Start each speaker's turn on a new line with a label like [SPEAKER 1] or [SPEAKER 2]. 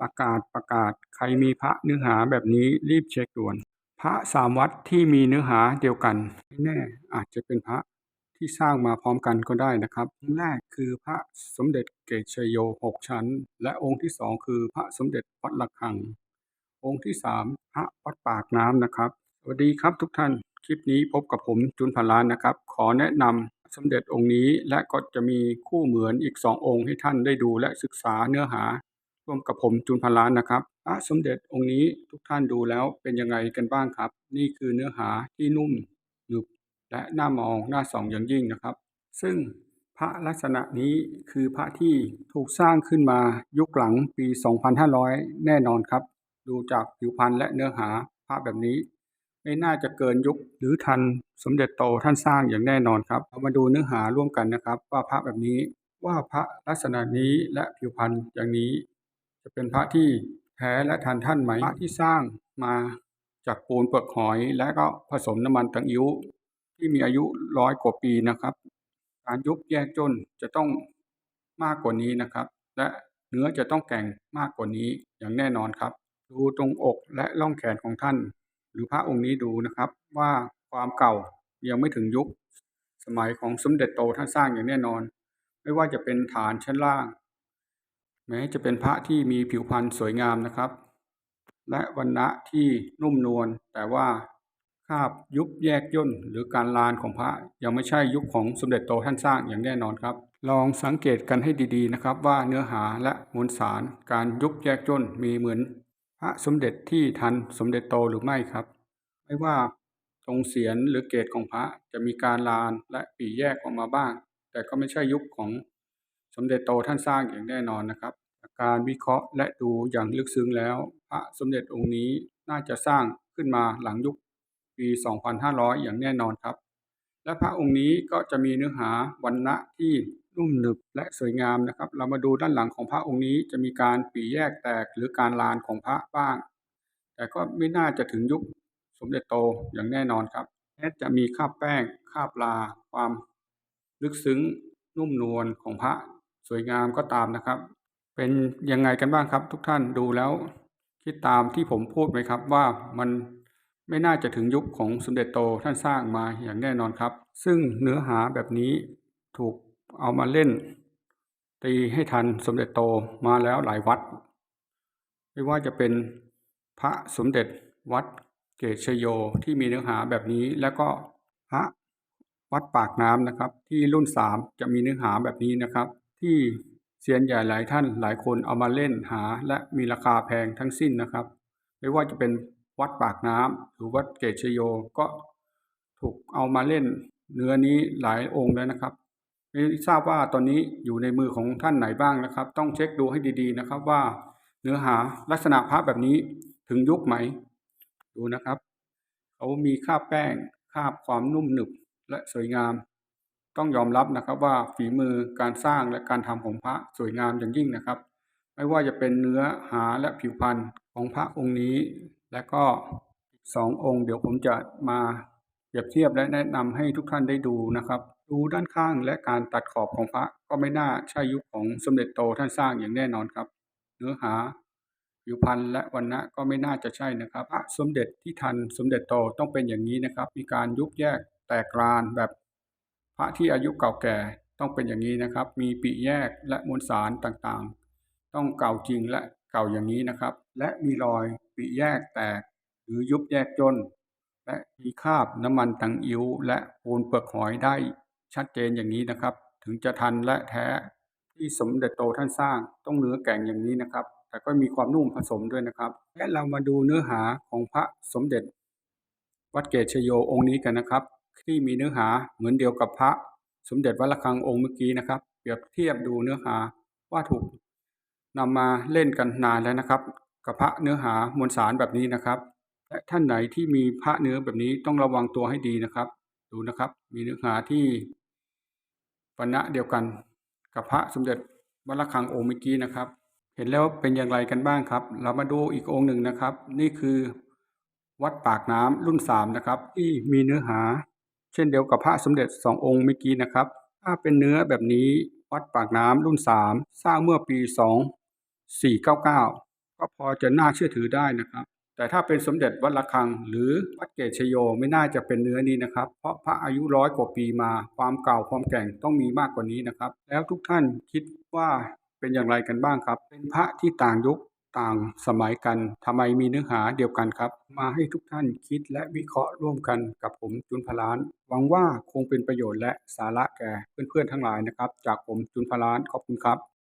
[SPEAKER 1] ประกาศประกาศใครมีพระเนื้อหาแบบนี้รีบเช็คด่วน พระสามวัดที่มีเนื้อหาเดียวกันแน่อาจจะเป็นพระที่สร้างมาพร้อมกันก็ได้นะครับองค์แรกคือพระสมเด็จเกศชโยหกชั้น และองค์ที่สองคือพระสมเด็จวัดระฆัง องค์ที่สามพระวัดปากน้ำนะครับ สวัสดีครับทุกท่านคลิปนี้พบกับผมจุนพันล้านนะครับ ขอแนะนำสมเด็จองค์นี้และก็จะมีคู่เหมือนอีกสององค์ให้ท่านได้ดูและศึกษาเนื้อหา ร่วมกับผมจุนพันล้านนะครับพระสมเด็จองค์นี้ทุกท่านดูแล้วเป็นยังไงกันบ้างครับ นี่คือเนื้อหาที่นุ่มหนึบและน่ามองน่าส่องอย่างยิ่งนะครับ ซึ่งพระลักษณะนี้คือพระที่ถูกสร้างขึ้นมายุคหลังปี 2500 แน่นอนครับ ดูจากผิวพรรณและเนื้อหาพระแบบนี้ ไม่น่าจะเกินยุคหรือทันสมเด็จโตท่านสร้างอย่างแน่นอนครับเรามาดูเนื้อหาร่วมกันนะครับ ว่าพระแบบนี้ว่าพระลักษณะนี้และผิวพรรณอย่างนี้ จะเป็นพระที่แท้และทันท่านไหมพระที่สร้างมาจากปูนเปลือกหอย และก็ผสมน้ำมันตังอิ้วที่มีอายุร้อยกว่าปีนะครับ การยุบแยกจนจะต้องมากกว่านี้นะครับ และเนื้อจะต้องแข็งมากกว่านี้อย่างแน่นอนครับ ดูตรงอกและล่องแขนของท่าน หรือพระองค์นี้ดูนะครับว่าความเก่ายังไม่ถึงยุค สมัยของสมเด็จโตท่านสร้างอย่างแน่นอน ไม่ว่าจะเป็นฐานชั้นล่าง แม้จะเป็นพระที่มีผิวพรรณสวยงามนะครับ และวันณะที่นุ่มนวลแต่ว่าคาบยุบแยกย่นหรือการลานของพระยังไม่ใช่ยุคของสมเด็จโตท่านสร้างอย่างแน่นอนครับ ลองสังเกตกันให้ดีๆนะครับ ว่าเนื้อหาและมวลสารการยุบแยกย่นมีเหมือนพระสมเด็จที่ทันสมเด็จโตหรือไม่ครับ ไม่ว่าตรงเสียนหรือเกศของพระจะมีการลานและปีแยกออกมาบ้าง แต่ก็ไม่ใช่ยุคของ มเด็จโตท่านสร้างอย่างแน่นอนนะครับ การวิเคราะห์และดูอย่างลึกซึ้งแล้ว พระสมเด็จองค์นี้น่าจะสร้างขึ้นมาหลังยุคปี 2500 อย่างแน่นอนครับ และพระองค์นี้ก็จะมีเนื้อหาวันณะที่นุ่มหนึบและสวยงามนะครับ เรามาดูด้านหลังของพระองค์นี้จะมีการปีแยกแตกหรือการลานของพระบ้าง แต่ก็ไม่น่าจะถึงยุคสมเด็จโตอย่างแน่นอนครับแม้จะมีคาบแป้งคาบลา ความลึกซึ้งนุ่มนวลของพระ สวยงามก็ตามนะครับ เป็นยังไงกันบ้างครับ ทุกท่านดูแล้วคิดตามที่ผมพูดไหมครับว่ามันไม่น่าจะถึงยุคของสมเด็จโตท่านสร้างมาอย่างแน่นอนครับ ซึ่งเนื้อหาแบบนี้ถูกเอามาเล่น ตีให้ทันสมเด็จโตมาแล้วหลายวัด ไม่ว่าจะเป็นพระสมเด็จวัดเกศชโยที่มีเนื้อหาแบบนี้แล้วก็พระวัดปากน้ำนะครับ ที่รุ่นสามจะมีเนื้อหาแบบนี้นะครับ ที่เซียนใหญ่หลายท่านหลายคนเอามาเล่นหาและมีราคาแพงทั้งสิ้นนะครับ ไม่ว่าจะเป็นวัดปากน้ำหรือวัดเกศชโยก็ถูกเอามาเล่นเนื้อนี้หลายองค์แล้วนะครับไม่ทราบว่าตอนนี้อยู่ในมือของท่านไหนบ้างนะครับ ต้องเช็คดูให้ดีๆนะครับว่าเนื้อหาลักษณะพระแบบนี้ถึงยุคไหม ดูนะครับเขามีคาบแป้งคาบความนุ่มหนึบและสวยงาม ต้องยอมรับนะครับว่าฝีมือการสร้างและการทำของพระสวยงามอย่างยิ่งนะครับ ไม่ว่าจะเป็นเนื้อหาและผิวพรรณของพระองค์นี้ และก็อีกสององค์ เดี๋ยวผมจะมาเปรียบเทียบและแนะนำให้ทุกท่านได้ดูนะครับดูด้านข้างและการตัดขอบของพระก็ไม่น่าใช่ยุคของสมเด็จโตท่านสร้างอย่างแน่นอนครับ เนื้อหาผิวพรรณและวันณะก็ไม่น่าจะใช่นะครับพระสมเด็จที่ทันสมเด็จโตต้องเป็นอย่างนี้นะครับ มีการยุบแยกแตกรานแบบ พระที่อายุเก่าแก่ต้องเป็นอย่างนี้นะครับ มีปีแยกและมวลสารต่างๆ ต้องเก่าจริงและเก่าอย่างนี้นะครับ และมีรอยปีแยกแตก หรือยุบแยกจน และมีคราบน้ำมันตังอิ้วและปูนเปลือกหอยได้ชัดเจนอย่างนี้นะครับ ถึงจะทันและแท้ที่สมเด็จโตท่านสร้างต้องเนื้อแก่งอย่างนี้นะครับ แต่ก็มีความนุ่มผสมด้วยนะครับ และเรามาดูเนื้อหาของพระสมเด็จ วัดเกศชโยองค์นี้กันนะครับ ที่มีเนื้อหาเหมือนเดียวกับพระ สมเด็จวัดระฆังองค์เมื่อกี้นะครับ เปรียบเทียบดูเนื้อหาว่าถูกนำมาเล่นกันนานแล้วนะครับ กับพระเนื้อหามวลสารแบบนี้นะครับและท่านไหนที่มีพระเนื้อแบบนี้ต้องระวังตัวให้ดีนะครับ ดูนะครับ มีเนื้อหาที่ปณะเดียวกันกับพระสมเด็จวัดระฆังองค์เมื่อกี้นะครับ เห็นแล้วเป็นอย่างไรกันบ้างครับ เรามาดูอีกองค์หนึ่งนะครับ นี่คือวัดปากน้ำรุ่นสามนะครับ ที่มีเนื้อหา เช่นเดียวกับพระสมเด็จสององค์เมื่อกี้นะครับ ถ้าเป็นเนื้อแบบนี้วัดปากน้ำรุ่นสามสร้างเมื่อปีสองสี่เก้าเก้าก็พอจะน่าเชื่อถือได้นะครับ แต่ถ้าเป็นสมเด็จวัดระฆัง หรือวัดเกตชโยไม่น่าจะเป็นเนื้อนี้นะครับ เพราะพระอายุร้อยกว่าปีมาความเก่าความแก่งต้องมีมากกว่านี้นะครับ แล้วทุกท่านคิดว่าเป็นอย่างไรกันบ้างครับ เป็นพระที่ต่างยุค ต่างสมัยกันทำไมมีเนื้อหาเดียวกันครับ มาให้ทุกท่านคิดและวิเคราะห์ร่วมกันกับผมจุนพลาน หวังว่าคงเป็นประโยชน์และสาระแก่เพื่อนๆทั้งหลายนะครับ จากผมจุนพลานขอบคุณครับ